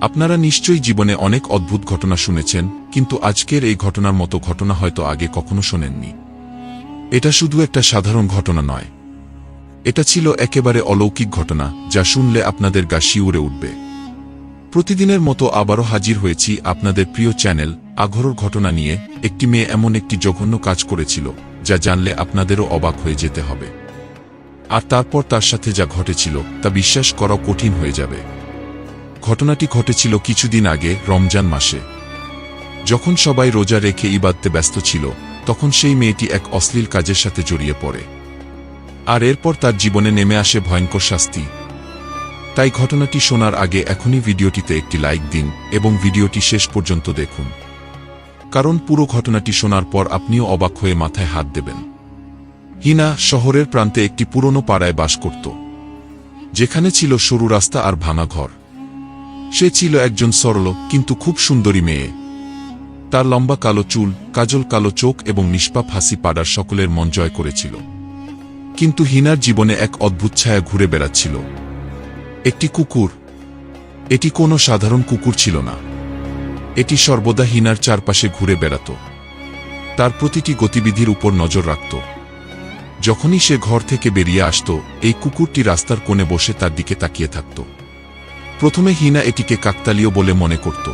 আপনারা নিশ্চয়ই জীবনে অনেক অদ্ভুত ঘটনা শুনেছেন, কিন্তু আজকের এই ঘটনার মতো ঘটনা হয়তো আগে কখনো শোনেননি। এটা শুধু একটা সাধারণ ঘটনা নয়। এটা ছিল একেবারে অলৌকিক ঘটনা, যা শুনলে আপনাদের গা শিউরে উঠবে। প্রতিদিনের মতো আবারও হাজির হয়েছি আপনাদের প্রিয় চ্যানেল, আঘরর ঘটনা নিয়ে, একটি মেয়ে এমন একটি জঘন্য কাজ করেছিল, যা জানলে আপনাদেরও অবাক হয়ে যেতে হবে। আর তারপর তার সাথে যা ঘটেছিল, তা বিশ্বাস করা কঠিন হয়ে যাবে। ঘটনাটি ঘটেছিল কিছুদিন আগে, রমজান মাসে। যখন সবাই রোজা রেখে ইবাদতে ব্যস্ত ছিল, তখন সেই মেয়েটি এক অশ্লীল কাজের সাথে জড়িয়ে পড়ে। আর এরপর তার জীবনে নেমে আসে ভয়ঙ্কর শাস্তি। তাই ঘটনাটি শোনার আগে এখনই ভিডিওটিতে একটি লাইক দিন এবং ভিডিওটি শেষ পর্যন্ত দেখুন। কারণ পুরো ঘটনাটি শোনার পর আপনিও অবাক হয়ে মাথায় হাত দেবেন। হিনা শহরের প্রান্তে একটি পুরনো পাড়ায় বাস করত, যেখানে ছিল সরু রাস্তা আর ভাঙা ঘর। সে ছিল একজন সরল কিন্তু খুব সুন্দরী মেয়ে। তার লম্বা কালো চুল, কাজল কালো চোখ এবং নিষ্পাপ হাসি পাড়ার সকলের মন জয় করেছিল। কিন্তু হিনার জীবনে এক অদ্ভুত ছায়া ঘুরে বেড়াচ্ছিল। একটি কুকুর। এটি কোনো সাধারণ কুকুর ছিল না। এটি সর্বদা হিনার চারপাশে ঘুরে বেড়াত। তার প্রতিটি গতিবিধির উপর নজর রাখত। যখনই সে ঘর থেকে বেরিয়ে আসত, এই কুকুরটি রাস্তার কোণে বসে তার দিকে তাকিয়ে থাকত। প্রথমে হিনা এটিকে কাকতালীয় বলে মনে করত।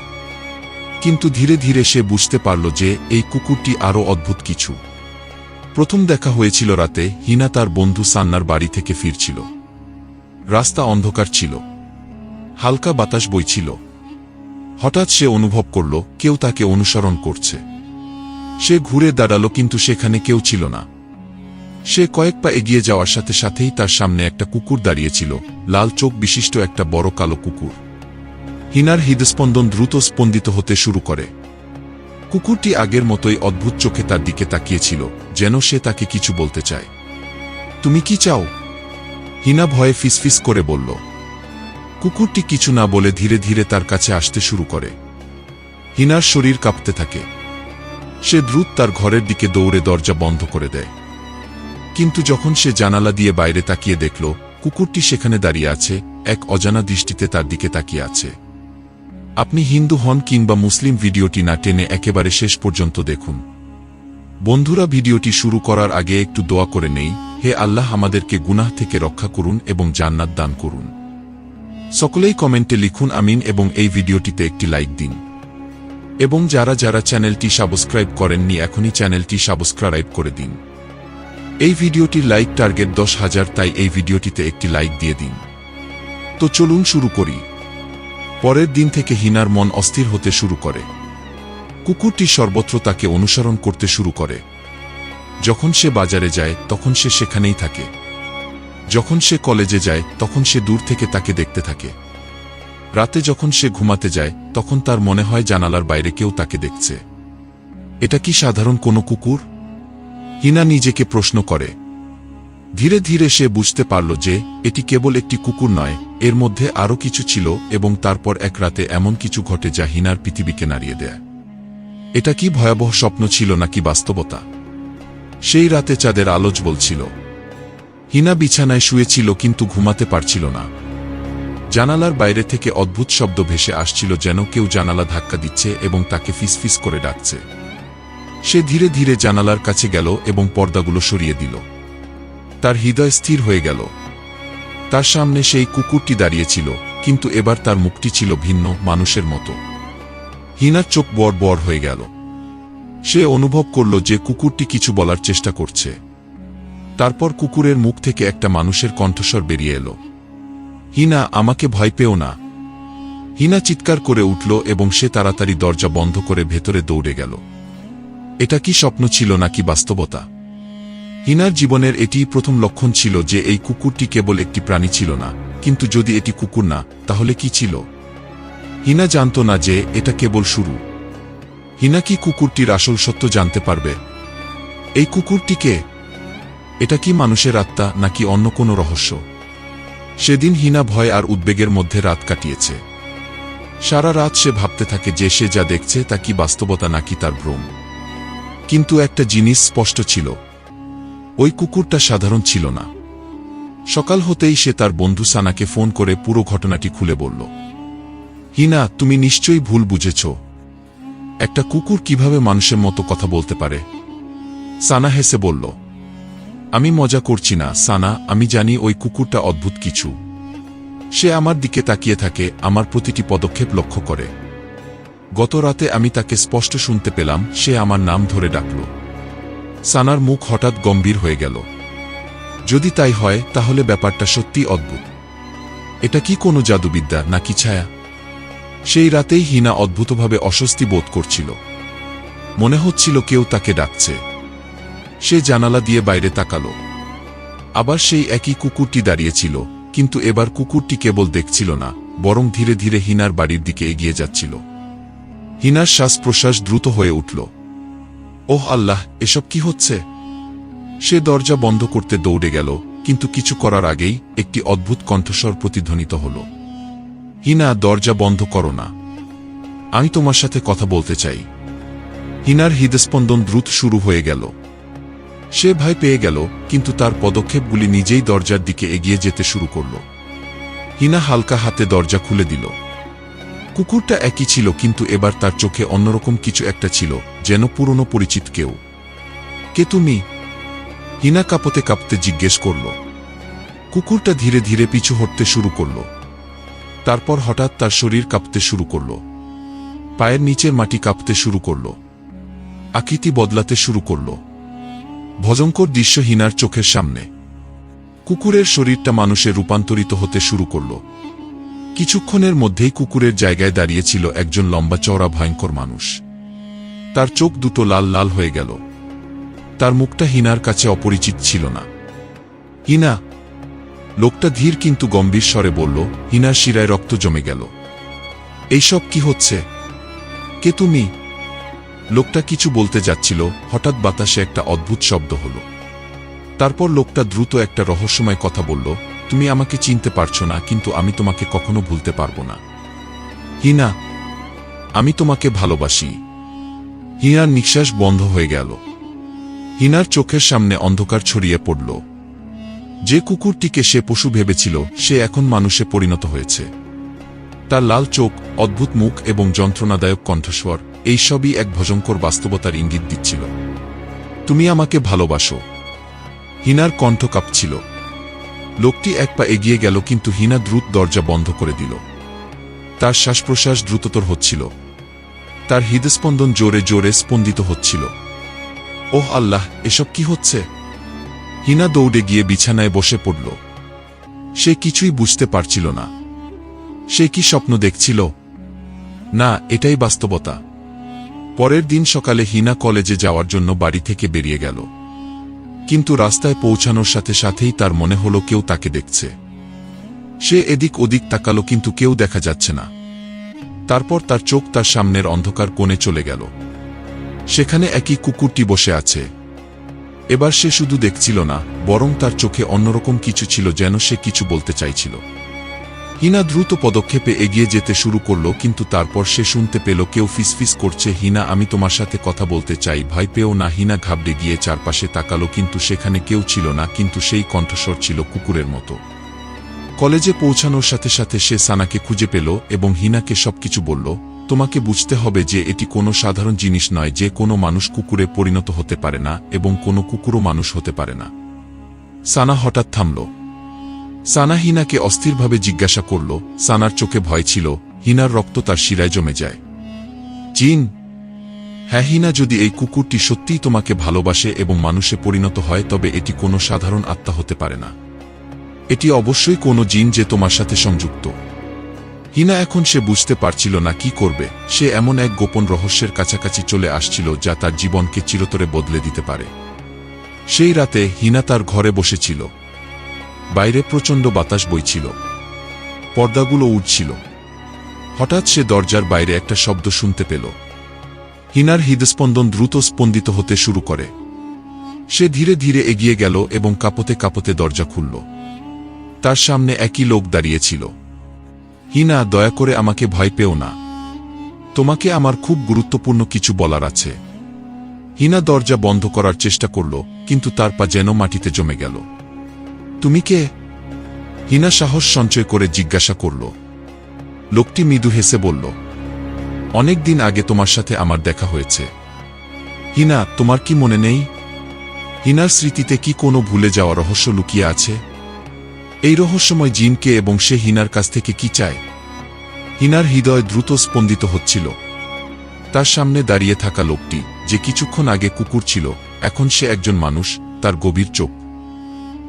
কিন্তু ধীরে ধীরে সে বুঝতে পারল যে এই কুকুরটি আরও অদ্ভুত কিছু। প্রথম দেখা হয়েছিল রাতে হিনা তার বন্ধু সান্নার বাড়ি থেকে ফিরছিল। রাস্তা অন্ধকার ছিল। হালকা বাতাস বইছিল। হঠাৎ সে অনুভব করল, কেউ তাকে অনুসরণ করছে। সে ঘুরে দাঁড়াল কিন্তু সেখানে কেউ ছিল না। সে কয়েক পা এগিয়ে যাওয়ার সাথে সাথেই তার সামনে একটা কুকুর দাঁড়িয়েছিল, লাল চোখ বিশিষ্ট একটা বড় কালো কুকুর। হিনার হৃদস্পন্দন দ্রুত স্পন্দিত হতে শুরু করে। কুকুরটি আগের মতোই অদ্ভুত চোখে তার দিকে তাকিয়েছিল, যেন সে তাকে কিছু বলতে চায়। তুমি কি চাও? হিনা ভয়ে ফিসফিস করে বলল। কুকুরটি কিছু না বলে ধীরে ধীরে তার কাছে আসতে শুরু করে। হিনার শরীর কাঁপতে থাকে। সে দ্রুত তার ঘরের দিকে দৌড়ে দরজা বন্ধ করে দেয়। কিন্তু যখন সে জানালা দিয়ে বাইরে তাকিয়ে দেখল, কুকুরটি সেখানে দাঁড়িয়ে আছে, এক অজানা দৃষ্টিতে তার দিকে তাকিয়ে আছে। আপনি হিন্দু হন কিংবা মুসলিম, ভিডিওটি না টেনে একেবারে শেষ পর্যন্ত দেখুন। বন্ধুরা, ভিডিওটি শুরু করার আগে একটু দোয়া করে নেই, হে আল্লাহ আমাদেরকে গুনাহ থেকে রক্ষা করুন এবং জান্নাত দান করুন। সকলেই কমেন্টে লিখুন আমিন এবং এই ভিডিওটিতে একটি লাইক দিন। এবং যারা যারা চ্যানেলটি সাবস্ক্রাইব করেননি, এখনই চ্যানেলটি সাবস্ক্রাইব করে দিন। এই ভিডিওটির লাইক টার্গেট দশ হাজার, তাই এই ভিডিওটিতে একটি লাইক দিয়ে দিন। তো চলুন শুরু করি। পরের দিন থেকে হিনার মন অস্থির হতে শুরু করে। কুকুরটি সর্বত্র তাকে অনুসরণ করতে শুরু করে। যখন সে বাজারে যায়, তখন সে সেখানেই থাকে। যখন সে কলেজে যায়, তখন সে দূর থেকে তাকে দেখতে থাকে। রাতে যখন সে ঘুমাতে যায়, তখন তার মনে হয় জানালার বাইরে কেউ তাকে দেখছে। এটা কি সাধারণ কোনো কুকুর? হিনা নিজেকে প্রশ্ন করে। ধীরে ধীরে সে বুঝতে পারল যে, এটি কেবল একটি কুকুর নয়, এর মধ্যে আরও কিছু ছিল এবং তারপর এক রাতে এমন কিছু ঘটে যা হিনার পৃথিবীকে নাড়িয়ে দেয়। এটা কি ভয়াবহ স্বপ্ন ছিল নাকি বাস্তবতা? সেই রাতে চাঁদের আলোচ বলছিল হিনা বিছানায় শুয়েছিল কিন্তু ঘুমাতে পারছিল না। জানালার বাইরে থেকে অদ্ভুত শব্দ ভেসে আসছিল যেন কেউ জানালা ধাক্কা দিচ্ছে এবং তাকে ফিসফিস করে ডাকছে। সে ধীরে ধীরে জানালার কাছে গেল এবং পর্দাগুলো সরিয়ে দিল। তার হৃদয় স্থির হয়ে গেল। তার সামনে সেই কুকুরটি দাঁড়িয়েছিল কিন্তু এবার তার মুখটি ছিল ভিন্ন, মানুষের মতো। হিনার চোখ বড় বড় হয়ে গেল। সে অনুভব করল যে কুকুরটি কিছু বলার চেষ্টা করছে। তারপর কুকুরের মুখ থেকে একটা মানুষের কণ্ঠস্বর বেরিয়ে এলো। হিনা, আমাকে ভয় পেও না। হিনা চিৎকার করে উঠল এবং সে তাড়াতাড়ি দরজা বন্ধ করে ভেতরে দৌড়ে গেল। এটা কি স্বপ্ন ছিল নাকি বাস্তবতা? হিনার জীবনের এটিই প্রথম লক্ষণ ছিল যে এই কুকুরটি কেবল একটি প্রাণী ছিল না, কিন্তু যদি এটি কুকুর না, তাহলে কি ছিল? হিনা জানত না যে এটা কেবল শুরু। হিনা কি কুকুরটির আসল সত্য জানতে পারবে? এই কুকুরটিকে এটা কি মানুষের আত্মা নাকি অন্য কোনো রহস্য? সেদিন হিনা ভয় আর উদ্বেগের মধ্যে রাত কাটিয়েছে। সারা রাত সে ভাবতে থাকে যে সে যা দেখছে তা কি বাস্তবতা নাকি তার ভ্রম। কিন্তু একটা জিনিস স্পষ্ট ছিল। ওই কুকুরটা সাধারণ ছিল না। সকাল হতেই সে তার বন্ধু সানাকে ফোন করে পুরো ঘটনাটি খুলে বলল। হিনা, তুমি নিশ্চয়ই ভুল বুঝেছ। একটা কুকুর কীভাবে মানুষের মতো কথা বলতে পারে? সানা হেসে বলল, আমি মজা করছি না, সানা, আমি জানি ওই কুকুরটা অদ্ভুত কিছু। সে আমার দিকে তাকিয়ে থাকে, আমার প্রতিটি পদক্ষেপ লক্ষ্য করে। গত রাতে আমি তাকে স্পষ্ট শুনতে পেলাম, সে আমার নাম ধরে ডাকল। সানার মুখ হঠাৎ গম্ভীর হয়ে গেল। যদি তাই হয়, তাহলে ব্যাপারটা সত্যি অদ্ভুত। এটা কি কোনো জাদুবিদ্যা, নাকি ছায়া? সেই রাতেই হিনা অদ্ভুতভাবে অস্বস্তি বোধ করছিল। মনে হচ্ছিল কেউ তাকে ডাকছে। সে জানালা দিয়ে বাইরে তাকালো। আবার সেই একই কুকুরটি দাঁড়িয়েছিল, কিন্তু এবার কুকুরটি কেবল দেখছিল না, বরং ধীরে ধীরে হিনার বাড়ির দিকে এগিয়ে যাচ্ছিল। হিনার শ্বাস প্রশ্বাস দ্রুত হয়ে উঠল। ওহ আল্লাহ, এসব কি হচ্ছে? সে দরজা বন্ধ করতে দৌড়ে গেল, কিন্তু কিছু করার আগেই একটি অদ্ভুত কণ্ঠস্বর প্রতিধ্বনিত হল। হিনা, দরজা বন্ধ করো না। আমি তোমার সাথে কথা বলতে চাই। হিনার হৃদস্পন্দন দ্রুত শুরু হয়ে গেল। সে ভয় পেয়ে গেল, কিন্তু তার পদক্ষেপগুলি নিজেই দরজার দিকে এগিয়ে যেতে শুরু করল। হিনা হালকা হাতে দরজা খুলে দিল। কুকুরটা একই ছিল, কিন্তু এবার তার চোখে অন্যরকম কিছু একটা ছিল, যেন পুরনো পরিচিত কেউ। কে তুমি? হিনা কাঁপতে কাঁপতে জিজ্ঞেস করল। কুকুরটা ধীরে ধীরে পিছু হটতে শুরু করল। তারপর হঠাৎ তার শরীর কাঁপতে শুরু করল। পায়ের নিচের মাটি কাঁপতে শুরু করল। আকৃতি বদলাতে শুরু করল। ভজঙ্কর দৃশ্য হিনার চোখের সামনে। কুকুরের শরীরটা মানুষে রূপান্তরিত হতে শুরু করল। কিছুক্ষণের মধ্যেই কুকুরের জায়গায় দাঁড়িয়েছিল একজন লম্বা চওড়া ভয়ঙ্কর মানুষ। তার চোখ দুটো লাল লাল হয়ে গেল। তার মুখটা হিনার কাছে অপরিচিত ছিল না। হিনা! লোকটা ধীর কিন্তু গম্ভীর স্বরে বলল, হিনার শিরায় রক্ত জমে গেল। এইসব কি হচ্ছে? কে তুমি? লোকটা কিছু বলতে যাচ্ছিল, হঠাৎ বাতাসে একটা অদ্ভুত শব্দ হল। তারপর লোকটা দ্রুত একটা রহস্যময় কথা বলল তুমি আমাকে চিনতে পারছ না, কিন্তু আমি তোমাকে কখনো ভুলতে পারব না। হিনা, আমি তোমাকে ভালোবাসি। হিনার নিঃশ্বাস বন্ধ হয়ে গেল। হিনার চোখের সামনে অন্ধকার ছড়িয়ে পড়ল। যে কুকুরটিকে সে পশু ভেবেছিল, সে এখন মানুষে পরিণত হয়েছে। তার লাল চোখ, অদ্ভুত মুখ এবং যন্ত্রণাদায়ক কণ্ঠস্বর এই সবই এক ভয়ঙ্কর বাস্তবতার ইঙ্গিত দিচ্ছিল। তুমি আমাকে ভালোবাসো। হিনার কণ্ঠ কাঁপছিল। লোকটি এক পা এগিয়ে গেল কিন্তু হিনা দ্রুত দরজা বন্ধ করে দিল। তার শ্বাস প্রশ্বাস দ্রুততর হচ্ছিল। তার হৃদস্পন্দন জোরে জোরে স্পন্দিত হচ্ছিল। ওহ আল্লাহ, এসব কি হচ্ছে? হিনা দৌড়ে গিয়ে বিছানায় বসে পড়ল। সে কিছুই বুঝতে পারছিল না। সে কি স্বপ্ন দেখছিল? না, এটাই বাস্তবতা। পরের দিন সকালে হিনা কলেজে যাওয়ার জন্য বাড়ি থেকে বেরিয়ে গেল। কিন্তু রাস্তায় পৌঁছানোর সাথে সাথেই তার মনে হলো কেউ তাকে দেখছে। সে এদিক ওদিক তাকালো কিন্তু কেউ দেখা যাচ্ছে না। তারপর তার চোখ তার সামনের অন্ধকার কোণে চলে গেল। সেখানে একই কুকুরটি বসে আছে। এবার সে শুধু দেখছিল না, বরং তার চোখে অন্যরকম কিছু ছিল যেন সে কিছু বলতে চাইছিল। হিনা দ্রুত পদক্ষেপে এগিয়ে যেতে শুরু করল, কিন্তু তারপর সে শুনতে পেল, কেউ ফিসফিস করছে, হিনা, আমি তোমার সাথে কথা বলতে চাই, ভয় পেও না, হিনা ঘাবড়ে গিয়ে চারপাশে তাকালো, কিন্তু সেখানে কেউ ছিল না, কিন্তু সেই কণ্ঠস্বর ছিল কুকুরের মতো। কলেজে পৌঁছানোর সাথে সাথে সে সানাকে খুঁজে পেল এবং হিনাকে সবকিছু বলল, তোমাকে বুঝতে হবে যে এটি কোনো সাধারণ জিনিস নয়, যে কোনো মানুষ কুকুরে পরিণত হতে পারে না এবং কোনো কুকুরও মানুষ হতে পারে না। সানা হঠাৎ থামল সানা হিনাকে অস্থিরভাবে জিজ্ঞাসা করল, সানার চোখে ভয় ছিল, হিনার রক্ত তার শিরায় জমে যায়। চিন হ্যাঁ হিনা, যদি এই কুকুরটি সত্যিই তোমাকে ভালোবাসে এবং মানুষে পরিণত হয়, তবে এটি কোনো সাধারণ আত্মা হতে পারে না। এটি অবশ্যই কোনো জিন যে তোমার সাথে সংযুক্ত। হিনা এখন সে বুঝতে পারছিল না কি করবে, সে এমন এক গোপন রহস্যের কাছাকাছি চলে আসছিল যা তার জীবনকে চিরতরে বদলে দিতে পারে। সেই রাতে হিনা তার ঘরে বসেছিল। বাইরে প্রচণ্ড বাতাস বইছিল। পর্দাগুলো উঠছিল হঠাৎ সে দরজার বাইরে একটা শব্দ শুনতে পেল। হিনার হৃদস্পন্দন দ্রুত স্পন্দিত হতে শুরু করে। সে ধীরে ধীরে এগিয়ে গেল এবং কাপতে কাপতে দরজা খুলল। তার সামনে একই লোক দাঁড়িয়েছিল। হিনা, দয়া করে আমাকে ভয় পেও না। তোমাকে আমার খুব গুরুত্বপূর্ণ কিছু বলার আছে। হিনা দরজা বন্ধ করার চেষ্টা করল, কিন্তু তার পা যেন মাটিতে জমে গেল। তুমি কে? হিনা সাহস সঞ্চয় করে জিজ্ঞাসা করল। লোকটি মৃদু হেসে বলল, অনেক দিন আগে তোমার সাথে আমার দেখা হয়েছে। হিনা, তোমার কি মনে নেই? হিনার স্মৃতিতে কি কোনো ভুলে যাওয়া রহস্য লুকিয়ে আছে? এই রহস্যময় জিনকে এবং সে হিনার কাছ থেকে কি চায়? হিনার হৃদয় দ্রুত স্পন্দিত হচ্ছিল। তার সামনে দাঁড়িয়ে থাকা লোকটি, যে কিছুক্ষণ আগে কুকুর ছিল, এখন সে একজন মানুষ, তার গভীর চোখ।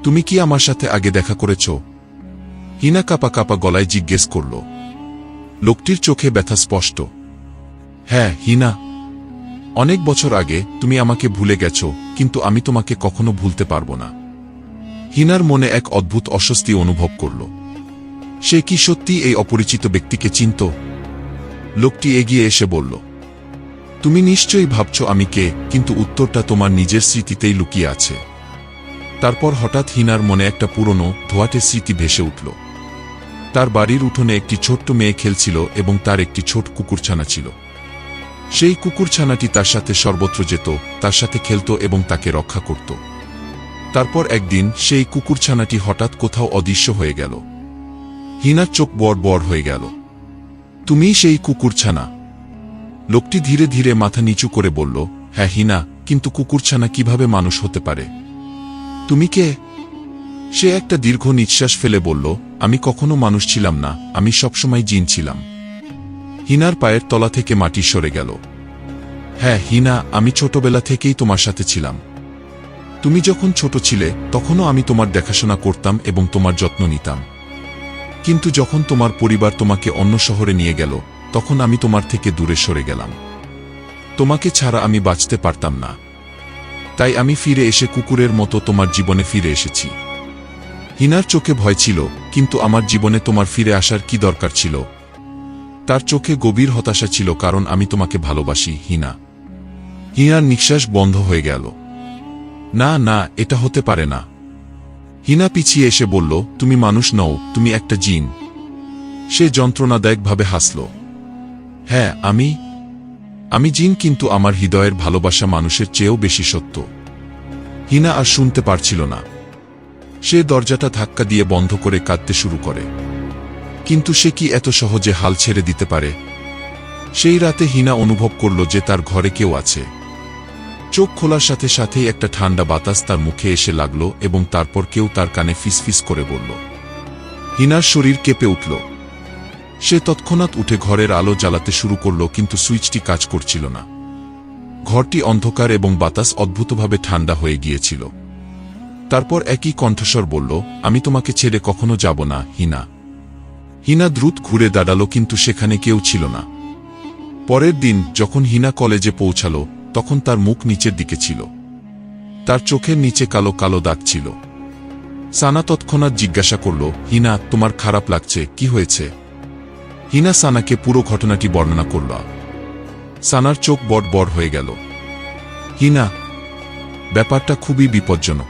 তুমি কি আমার সাথে আগে দেখা করেছ? হিনা কাপা কাপা গলায় জিজ্ঞেস করল। লোকটির চোখে ব্যথা স্পষ্ট। হ্যাঁ হিনা। অনেক বছর আগে তুমি আমাকে ভুলে গেছ, কিন্তু আমি তোমাকে কখনো ভুলতে পারব না। হিনার মনে এক অদ্ভুত অস্বস্তি অনুভব করল। সে কি সত্যি এই অপরিচিত ব্যক্তিকে চিনত? লোকটি এগিয়ে এসে বলল, তুমি নিশ্চয়ই ভাবছ আমি কে, কিন্তু উত্তরটা তোমার নিজের স্মৃতিতেই লুকিয়ে আছে। তারপর হঠাৎ হিনার মনে একটা পুরনো, ধোয়াটে স্মৃতি ভেসে উঠল। তার বাড়ির উঠোনে একটি ছোট্ট মেয়ে খেলছিল এবং তার একটি ছোট কুকুরছানা ছিল। সেই কুকুরছানাটি তার সাথে সর্বত্র যেত, তার সাথে খেলত এবং তাকে রক্ষা করত। তারপর একদিন সেই কুকুরছানাটি হঠাৎ কোথাও অদৃশ্য হয়ে গেল। হিনার চোখ বর বর হয়ে গেল। তুমি সেই কুকুরছানা? লোকটি ধীরে ধীরে মাথা নিচু করে বলল হ্যাঁ হিনা, কিন্তু কুকুরছানা কীভাবে মানুষ হতে পারে? তুমি কে? সে একটা দীর্ঘ নিঃশ্বাস ফেলে বলল, আমি কখনো মানুষ ছিলাম না, আমি সবসময় জিন ছিলাম। হিনার পায়ের তলা থেকে মাটি সরে গেল। হ্যাঁ হিনা, আমি ছোটবেলা থেকেই তোমার সাথে ছিলাম। তুমি যখন ছোট ছিলে, তখনও আমি তোমার দেখাশোনা করতাম এবং তোমার যত্ন নিতাম। কিন্তু যখন তোমার পরিবার তোমাকে অন্য শহরে নিয়ে গেল, তখন আমি তোমার থেকে দূরে সরে গেলাম। তোমাকে ছাড়া আমি বাঁচতে পারতাম না। তাই আমি ফিরে এসে কুকুরের মতো তোমার জীবনে ফিরে এসেছি। হিনার চোখে ভয় ছিল, কিন্তু আমার জীবনে তোমার ফিরে আসার কি দরকার ছিল? তার চোখে গভীর হতাশা ছিল, কারণ আমি তোমাকে ভালোবাসি, হিনা। হিনার নিঃশ্বাস বন্ধ হয়ে গেল। না না, এটা হতে পারে না। হিনা পিছিয়ে এসে বলল, তুমি মানুষ নও, তুমি একটা জিন। সে যন্ত্রণাদায়কভাবে হাসল। হ্যাঁ আমি আমি জিন কিন্তু আমার হৃদয়ের ভালোবাসা মানুষের চেয়েও বেশি সত্য। হিনা আর শুনতে পারছিল না। সে দরজাটা ধাক্কা দিয়ে বন্ধ করে কাঁদতে শুরু করে। কিন্তু সে কি এত সহজে হাল ছেড়ে দিতে পারে? সেই রাতে হিনা অনুভব করল যে তার ঘরে কেউ আছে। চোখ খোলার সাথে সাথেই একটা ঠান্ডা বাতাস তার মুখে এসে লাগল এবং তারপর কেউ তার কানে ফিসফিস করে বলল, হিনার শরীর কেঁপে উঠল। সে তৎক্ষণাৎ উঠে ঘরের আলো জ্বালাতে শুরু করল, কিন্তু সুইচটি কাজ করছিল না। ঘরটি অন্ধকার এবং বাতাস অদ্ভুতভাবে ঠান্ডা হয়ে গিয়েছিল। তারপর একই কণ্ঠস্বর বলল, আমি তোমাকে ছেড়ে কখনো যাব না, হিনা। হিনা দ্রুত ঘুরে দাঁড়াল, কিন্তু সেখানে কেউ ছিল না। পরের দিন যখন হিনা কলেজে পৌঁছালো, তখন তার মুখ নিচের দিকে ছিল। তার চোখের নিচে কালো কালো দাগ ছিল। সানা তৎক্ষণাৎ জিজ্ঞাসা করল, হিনা, তোমার খারাপ লাগছে, কি হয়েছে? হিনা সানাকে পুরো ঘটনাটি বর্ণনা করল। সানার চোখ বড় বড় হয়ে গেল। হিনা, ব্যাপারটা খুবই বিপজ্জনক।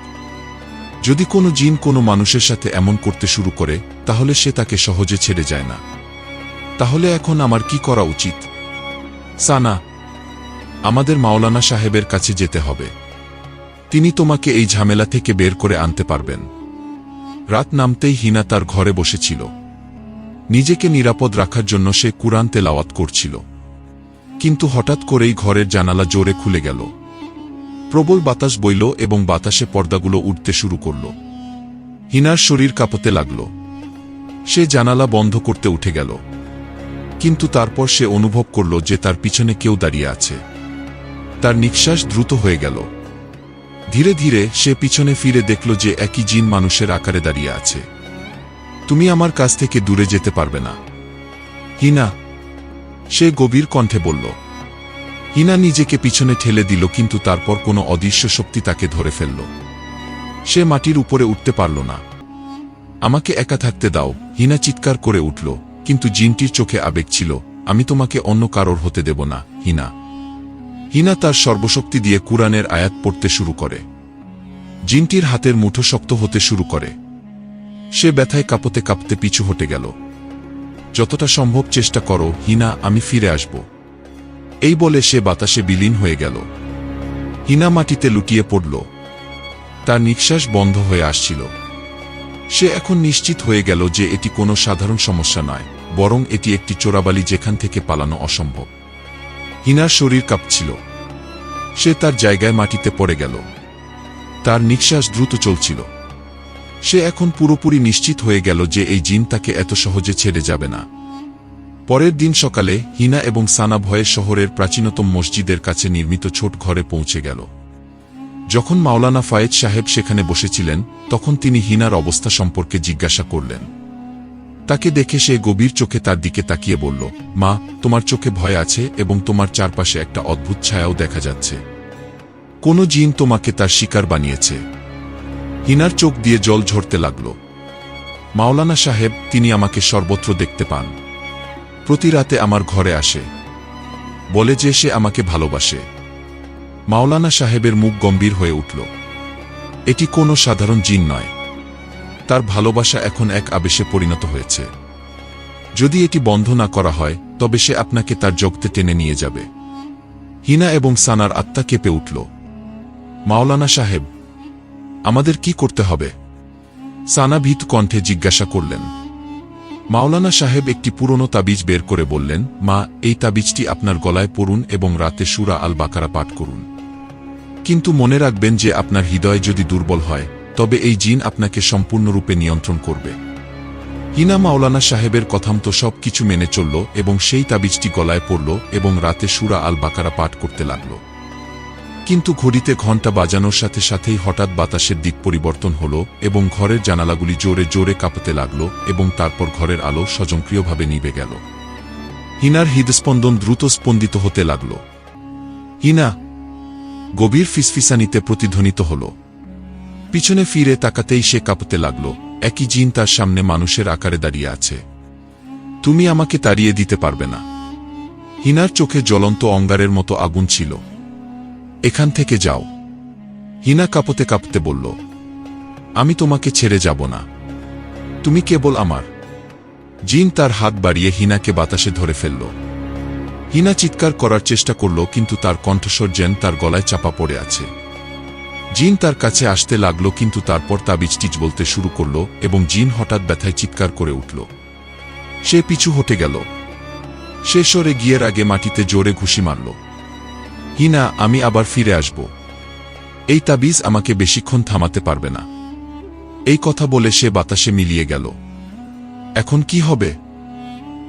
যদি কোনো জিন কোনো মানুষের সাথে এমন করতে শুরু করে, তাহলে সে তাকে সহজে ছেড়ে যায় না। তাহলে এখন আমার কি করা উচিত? সানা, আমাদের মাওলানা সাহেবের কাছে যেতে হবে। তিনি তোমাকে এই ঝামেলা থেকে বের করে আনতে পারবেন। রাত নামতেই হিনা তার ঘরে বসেছিল। নিজেকে নিরাপদ রাখার জন্য সে কুরআন তেলাওয়াত করছিল। কিন্তু হঠাৎ করেই ঘরের জানালা জোরে খুলে গেল। প্রবল বাতাস বইল এবং বাতাসে পর্দাগুলো উঠতে শুরু করল। হিনার শরীর কাঁপতে লাগল। সে জানালা বন্ধ করতে উঠে গেল। কিন্তু তারপর সে অনুভব করল যে তার পিছনে কেউ দাঁড়িয়ে আছে। তার নিঃশ্বাস দ্রুত হয়ে গেল। ধীরে ধীরে সে পিছনে ফিরে দেখল যে একই জিন মানুষের আকারে দাঁড়িয়ে আছে। তুমি আমার কাছ থেকে দূরে যেতে পারবে না। হিনা, সে গভীর কণ্ঠে বলল, হিনা নিজেকে পিছনে ঠেলে দিল, কিন্তু তারপর কোনো অদৃশ্য শক্তি তাকে ধরে ফেলল। সে মাটির উপরে উঠতে পারল না। আমাকে একা থাকতে দাও, হিনা চিৎকার করে উঠল, কিন্তু জিনটির চোখে আবেগ ছিল, আমি তোমাকে অন্য কারোর হতে দেব না, হিনা। হিনা তার সর্বশক্তি দিয়ে কুরআনের আয়াত পড়তে শুরু করে। জিনটির হাতের মুঠো শক্ত হতে শুরু করে। সে ব্যথায় কাঁপতে কাঁপতে পিছু হটে গেল। যতটা সম্ভব চেষ্টা করো, হিনা, আমি ফিরে আসব। এই বলে সে বাতাসে বিলীন হয়ে গেল। হিনা মাটিতে লুটিয়ে পড়ল। তার নিঃশ্বাস বন্ধ হয়ে আসছিল। সে এখন নিশ্চিত হয়ে গেল যে এটি কোনো সাধারণ সমস্যা নয়, বরং এটি একটি চোরাবালি যেখান থেকে পালানো অসম্ভব। হিনার শরীর কাঁপছিল। সে তার জায়গায় মাটিতে পড়ে গেল। তার নিঃশ্বাস দ্রুত চলছিল। সে এখন পুরোপুরি নিশ্চিত হয়ে গেল যে এই জিন তাকে এত সহজে ছেড়ে যাবে না। পরের দিন সকালে হিনা এবং সানা ভয়ে শহরের প্রাচীনতম মসজিদের কাছে নির্মিত ছোট ঘরে পৌঁছে গেল। যখন মাওলানা ফায়েদ সাহেব সেখানে বসেছিলেন, তখন তিনি হিনার অবস্থা সম্পর্কে জিজ্ঞাসা করলেন। তাকে দেখে সে গভীর চোখে তার দিকে তাকিয়ে বলল, মা, তোমার চোখে ভয় আছে এবং তোমার চারপাশে একটা অদ্ভুত ছায়াও দেখা যাচ্ছে। কোন জিন তোমাকে তার শিকার বানিয়েছে। হিনার চোখ দিয়ে জল ঝরতে লাগল। মাওলানা সাহেব, তিনি আমাকে সর্বত্র দেখতে পান। প্রতি রাতে আমার ঘরে আসে। বলে যে সে আমাকে ভালোবাসে। মাওলানা সাহেবের মুখ গম্ভীর হয়ে উঠল। এটি কোনো সাধারণ জিন নয়। তার ভালোবাসা এখন এক আবেশে পরিণত হয়েছে। যদি এটি বন্ধ না করা হয়, তবে সে আপনাকে তার জগতে টেনে নিয়ে যাবে। হিনা এবং সানার আত্মা কেঁপে উঠল। মাওলানা সাহেব আমাদের কি করতে হবে? সানা ভীত কণ্ঠে জিজ্ঞাসা করলেন। মাওলানা সাহেব একটি পুরনো তাবিজ বের করে বললেন, মা, এই তাবিজটি আপনার গলায় পড়ুন এবং রাতে সুরা আল বাকারা পাঠ করুন। কিন্তু মনে রাখবেন যে আপনার হৃদয় যদি দুর্বল হয়, তবে এই জিন আপনাকে সম্পূর্ণরূপে নিয়ন্ত্রণ করবে। হিনা মাওলানা সাহেবের কথামতো সব কিছু মেনে চলল এবং সেই তাবিজটি গলায় পড়ল এবং রাতে সুরা আল বাকারা পাঠ করতে লাগল। কিন্তু ঘড়িতে ঘণ্টা বাজানোর সাথে সাথেই হঠাৎ বাতাসের দিক পরিবর্তন হল এবং ঘরের জানালাগুলি জোরে জোরে কাঁপতে লাগল এবং তারপর ঘরের আলো স্বজনক্রিয়ভাবে নিভে গেল। হিনার হৃদস্পন্দন দ্রুত স্পন্দিত হতে লাগল। হিনা, গভীর ফিসফিসানিতে প্রতিধ্বনিত হল। পিছনে ফিরে তাকাতেই সে কাঁপতে লাগল। একই জিন তার সামনে মানুষের আকারে দাঁড়িয়ে আছে। তুমি আমাকে তাড়িয়ে দিতে পারবে না। হিনার চোখে জ্বলন্ত অঙ্গারের মতো আগুন ছিল। এখান থেকে যাও। হিনা কাঁপতে কাঁপতে বলল, আমি তোমাকে ছেড়ে যাব না। তুমি কেবল আমার। জিন তার হাত বাড়িয়ে হিনাকে বাতাসে ধরে ফেলল। হিনা চিৎকার করার চেষ্টা করল, কিন্তু তার কণ্ঠস্বর যেন তার গলায় চাপা পড়ে আছে। জিন তার কাছে আসতে লাগল, কিন্তু তারপর তাবিজটিজ বলতে শুরু করল এবং জিন হঠাৎ ব্যথায় চিৎকার করে উঠল। সে পিছু হটে গেল। সে সরে গিয়ের আগে মাটিতে জোরে ঘুষি মারল। হিনা আমি আবার ফিরে আসব। এই তাবিজ আমাকে বেশিক্ষণ থামাতে পারবে না। এই কথা বলে সে বাতাসে মিলিয়ে গেল। এখন কি হবে?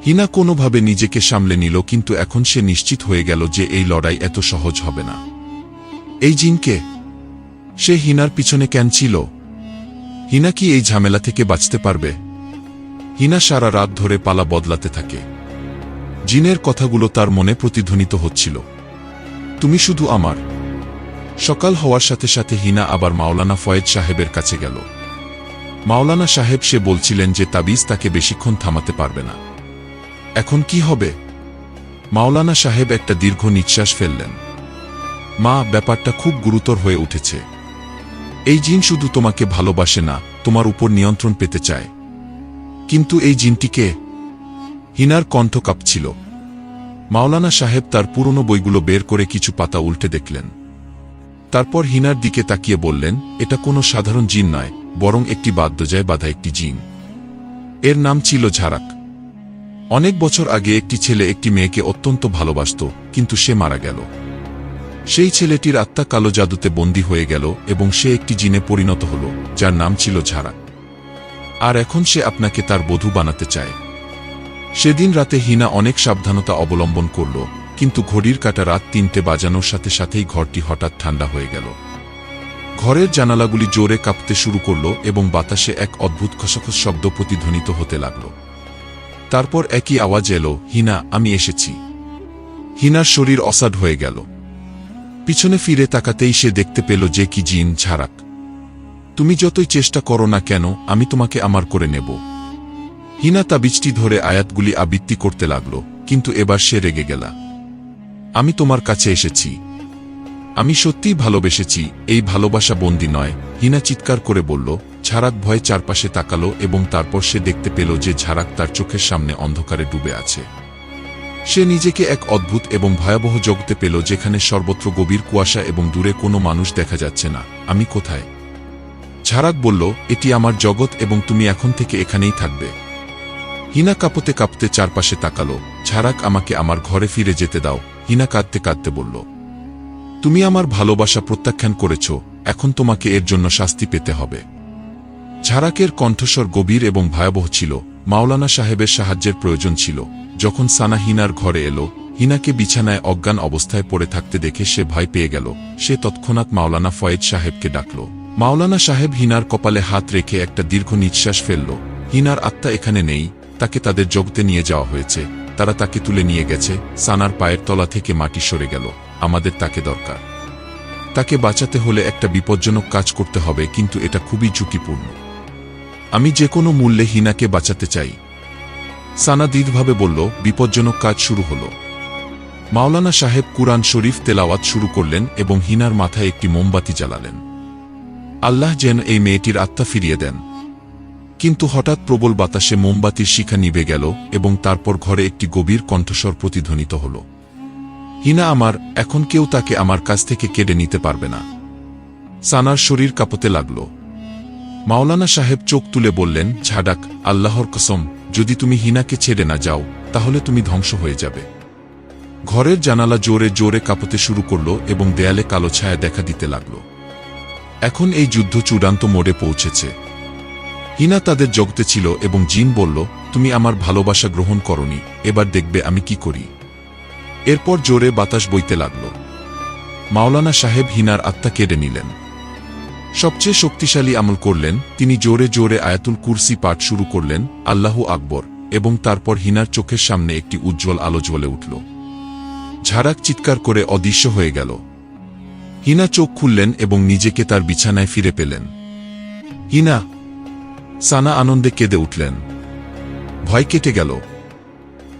হিনা কোনোভাবে নিজেকে সামলে নিল, কিন্তু এখন সে নিশ্চিত হয়ে গেল যে এই লড়াই এত সহজ হবে না। এই জিনকে সে হিনার পিছনে কেন ছিল? হিনা কি এই ঝামেলা থেকে বাঁচতে পারবে? হিনা সারা রাত ধরে পালা বদলাতে থাকে। জিনের কথাগুলো তার মনে প্রতিধ্বনিত হচ্ছিল। তুমি শুধু আমার। সকাল হওয়ার সাথে সাথে হিনা আবার মাওলানা ফয়েদ সাহেবের কাছে গেল। মাওলানা সাহেব সে বলছিলেন যে তাবিজ তাকে বেশিক্ষণ থামাতে পারবে না। এখন কি হবে? মাওলানা সাহেব একটা দীর্ঘ নিঃশ্বাস ফেললেন। মা, ব্যাপারটা খুব গুরুতর হয়ে উঠেছে। এই জিন শুধু তোমাকে ভালোবাসে না, তোমার উপর নিয়ন্ত্রণ পেতে চায়। কিন্তু এই জিনটিকে হিনার কণ্ঠ কাঁপছিল। মাওলানা সাহেব তার পুরনো বইগুলো বের করে কিছু পাতা উল্টে দেখলেন। তারপর হিনার দিকে তাকিয়ে বললেন, এটা কোনো সাধারণ জিন নয়, বরং একটি বাদ্যজায় বাধা একটি জিন। এর নাম ছিল ঝাড়াক অনেক বছর আগে একটি ছেলে একটি মেয়েকে অত্যন্ত ভালোবাসত, কিন্তু সে মারা গেল। সেই ছেলেটির আত্মা কালো জাদুতে বন্দী হয়ে গেল এবং সে একটি জিনে পরিণত হল, যার নাম ছিল ঝাড়াক আর এখন সে আপনাকে তার বধূ বানাতে চায়। সেদিন রাতে হিনা অনেক সাবধানতা অবলম্বন করল, কিন্তু ঘড়ির কাটা রাত তিনটে বাজানোর সাথে সাথেই ঘরটি হঠাৎ ঠান্ডা হয়ে গেল। ঘরের জানালাগুলি জোরে কাঁপতে শুরু করল এবং বাতাসে এক অদ্ভুত খসখস শব্দ প্রতিধ্বনিত হতে লাগল। তারপর একই আওয়াজ এলো, হিনা, আমি এসেছি। হিনার শরীর অসাড হয়ে গেল। পিছনে ফিরে তাকাতেই সে দেখতে পেল যে কি জিন ঝাড়াক তুমি যতই চেষ্টা করো না কেন, আমি তোমাকে আমার করে নেব। হিনা তাবিজটি ধরে আয়াতগুলি আবৃত্তি করতে লাগল, কিন্তু এবার সে রেগে গেলা। আমি তোমার কাছে এসেছি। আমি সত্যিই ভালোবেসেছি, এই ভালোবাসা বন্দি নয়, হিনা চিৎকার করে বলল ঝাড়াক ভয়ে চারপাশে তাকালো এবং তারপর সে দেখতে পেল যে ঝাড়াক তার চোখের সামনে অন্ধকারে ডুবে আছে। সে নিজেকে এক অদ্ভুত এবং ভয়াবহ জগতে পেল যেখানে সর্বত্র গভীর কুয়াশা এবং দূরে কোনো মানুষ দেখা যাচ্ছে না। আমি কোথায়? ঝাড়াক বলল, এটি আমার জগৎ এবং তুমি এখন থেকে এখানেই থাকবে। হিনা কাঁপতে কাঁপতে চারপাশে তাকালো। ঝাড়াক আমাকে আমার ঘরে ফিরে যেতে দাও। হিনা কাঁদতে কাঁদতে বলল, তুমি আমার ভালোবাসা প্রত্যাখ্যান করেছ। এখন তোমাকে এর জন্য শাস্তি পেতে হবে। ঝাড়াকের কণ্ঠস্বর গভীর এবং ভয়াবহ ছিল। মাওলানা সাহেবের সাহায্যের প্রয়োজন ছিল। যখন সানা হিনার ঘরে এলো, হিনাকে বিছানায় অজ্ঞান অবস্থায় পড়ে থাকতে দেখে সে ভয় পেয়ে গেল। সে তৎক্ষণাৎ মাওলানা ফয়েদ সাহেবকে ডাকল। মাওলানা সাহেব হিনার কপালে হাত রেখে একটা দীর্ঘ নিঃশ্বাস ফেলল। হিনার আত্মা এখানে নেই। তাকে তাদের জগতে নিয়ে যাওয়া হয়েছে। তারা তাকে তুলে নিয়ে গেছে। সানার পায়ের তলা থেকে মাটি সরে গেল। আমাদের তাকে দরকার। তাকে বাঁচাতে হলে একটা বিপজ্জনক কাজ করতে হবে, কিন্তু এটা খুবই ঝুঁকিপূর্ণ। আমি যে কোনো মূল্যে হিনাকে বাঁচাতে চাই। সানা দৃঢ়ভাবে বলল, বিপজ্জনক কাজ শুরু হল। মাওলানা সাহেব কুরআন শরীফ তেলাওয়াত শুরু করলেন এবং হিনার মাথায় একটি মোমবাতি জ্বালালেন। আল্লাহ যেন এই মেয়েটির আত্মা ফিরিয়ে দেন। কিন্তু হঠাৎ প্রবল বাতাসে মোমবাতির শিখা নিভে গেল এবং তারপর ঘরে একটি গভীর কণ্ঠস্বর প্রতিধ্বনিত হল। হিনা আমার, এখন কেউ তাকে আমার কাছ থেকে কেড়ে নিতে পারবে না। সানার শরীর কাঁপতে লাগল। মাওলানা সাহেব চোখ তুলে বললেন ঝাডাক আল্লাহর কসম, যদি তুমি হিনাকে ছেড়ে না যাও, তাহলে তুমি ধ্বংস হয়ে যাবে। ঘরের জানালা জোরে জোরে কাঁপতে শুরু করল এবং দেয়ালে কালো ছায়া দেখা দিতে লাগল। এখন এই যুদ্ধ চূড়ান্ত মোড়ে পৌঁছেছে। হিনা তাদের জগতে ছিল এবং জিন বলল, তুমি আমার ভালোবাসা গ্রহণ করনি, এবার দেখবে আমি কি করি। এরপর জোরে বাতাস বইতে লাগল। মাওলানা সাহেব হিনার আত্মা কেড়ে নিলেন। সবচেয়ে শক্তিশালী আমল করলেন, তিনি জোরে জোরে আয়াতুল কুরসি পাঠ শুরু করলেন, আল্লাহু আকবর, এবং তারপর হিনার চোখের সামনে একটি উজ্জ্বল আলো জ্বলে উঠল। ঝাড়াক চিৎকার করে অদৃশ্য হয়ে গেল। হিনা চোখ খুললেন এবং নিজেকে তার বিছানায় ফিরে পেলেন। হিনা সানা আনন্দে কেঁদে উঠলেন। ভয় কেটে গেল।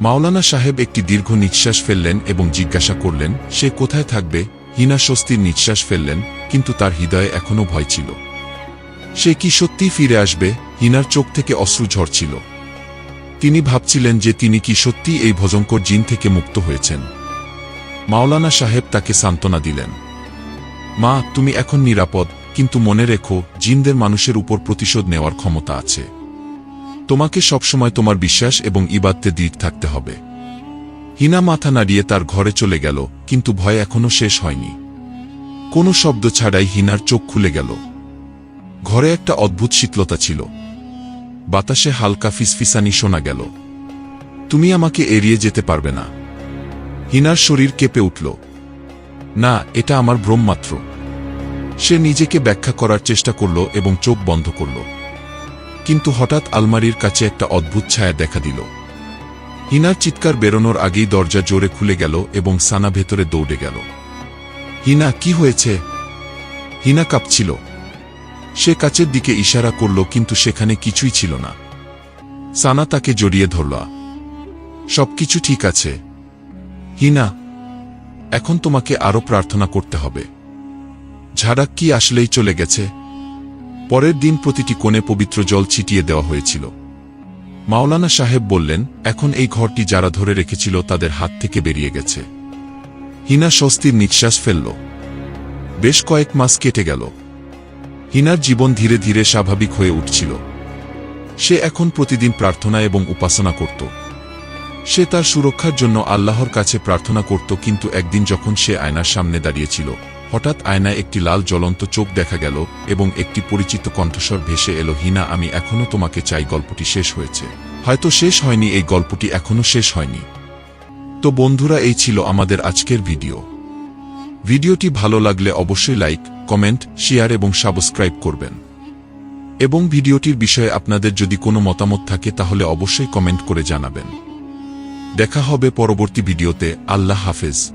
মাওলানা সাহেব একটি দীর্ঘ নিঃশ্বাস ফেললেন এবং জিজ্ঞাসা করলেন, সে কোথায় থাকবে? হিনা স্বস্তির নিঃশ্বাস ফেললেন, কিন্তু তার হৃদয়ে এখনও ভয় ছিল। সে কি সত্যিই ফিরে আসবে? হিনার চোখ থেকে অশ্রু ঝরছিল। তিনি ভাবছিলেন যে তিনি কি সত্যি এই ভজঙ্কর জিন থেকে মুক্ত হয়েছেন। মাওলানা সাহেব তাকে সান্ত্বনা দিলেন, মা, তুমি এখন নিরাপদ। কিন্তু মনে রেখো, জিনদের মানুষের উপর প্রতিশোধ নেওয়ার ক্ষমতা আছে। তোমাকে সবসময় তোমার বিশ্বাস এবং ইবাদতে দৃঢ় থাকতে হবে। হিনা মাথা নাড়িয়ে তার ঘরে চলে গেল, কিন্তু ভয় এখনও শেষ হয়নি। কোনো শব্দ ছাড়াই হিনার চোখ খুলে গেল। ঘরে একটা অদ্ভুত শীতলতা ছিল। বাতাসে হালকা ফিসফিসানি শোনা গেল। তুমি আমাকে এড়িয়ে যেতে পারবে না। হিনার শরীর কেঁপে উঠল। না, এটা আমার ভ্রম মাত্র সে নিজেকে ব্যাখ্যা করার চেষ্টা করল এবং চোখ বন্ধ করল। কিন্তু হঠাৎ আলমারির কাছে একটা অদ্ভুত ছায়া দেখা দিল। হিনার চিৎকার বেরোনোর আগেই দরজা জোরে খুলে গেল এবং সানা ভেতরে দৌড়ে গেল। হিনা, কি হয়েছে? হিনা কাঁপছিল। সে কাচের দিকে ইশারা করল কিন্তু সেখানে কিছুই ছিল না। সানা তাকে জড়িয়ে ধরল। সবকিছু ঠিক আছে। হিনা, এখন তোমাকে আরও প্রার্থনা করতে হবে। ঝাড়াক কি আসলেই চলে গেছে? পরের দিন প্রতিটি কোণে পবিত্র জল ছিটিয়ে দেওয়া হয়েছিল। মাওলানা সাহেব বললেন, এখন এই ঘরটি যারা ধরে রেখেছিল তাদের হাত থেকে বেরিয়ে গেছে। হিনা স্বস্তির নিঃশ্বাস ফেলল। বেশ কয়েক মাস কেটে গেল। হিনার জীবন ধীরে ধীরে স্বাভাবিক হয়ে উঠছিল। সে এখন প্রতিদিন প্রার্থনা এবং উপাসনা করত। সে তার সুরক্ষার জন্য আল্লাহর কাছে প্রার্থনা করত, কিন্তু একদিন যখন সে আয়নার সামনে দাঁড়িয়েছিল হঠাৎ আয়নায় একটি লাল জ্বলন্ত চোখ দেখা গেল এবং একটি পরিচিত কণ্ঠস্বর ভেসে এলো, হিনা, আমি এখনও তোমাকে চাই, গল্পটি শেষ হয়েছে। হয়তো শেষ হয়নি, এই গল্পটি এখনও শেষ হয়নি। তো বন্ধুরা, এই ছিল আমাদের আজকের ভিডিও। ভিডিওটি ভালো লাগলে অবশ্যই লাইক, কমেন্ট, শেয়ার এবং সাবস্ক্রাইব করবেন। এবং ভিডিওটির বিষয়ে আপনাদের যদি কোনো মতামত থাকে, তাহলে অবশ্যই কমেন্ট করে জানাবেন। দেখা হবে পরবর্তী ভিডিওতে। আল্লাহ হাফেজ।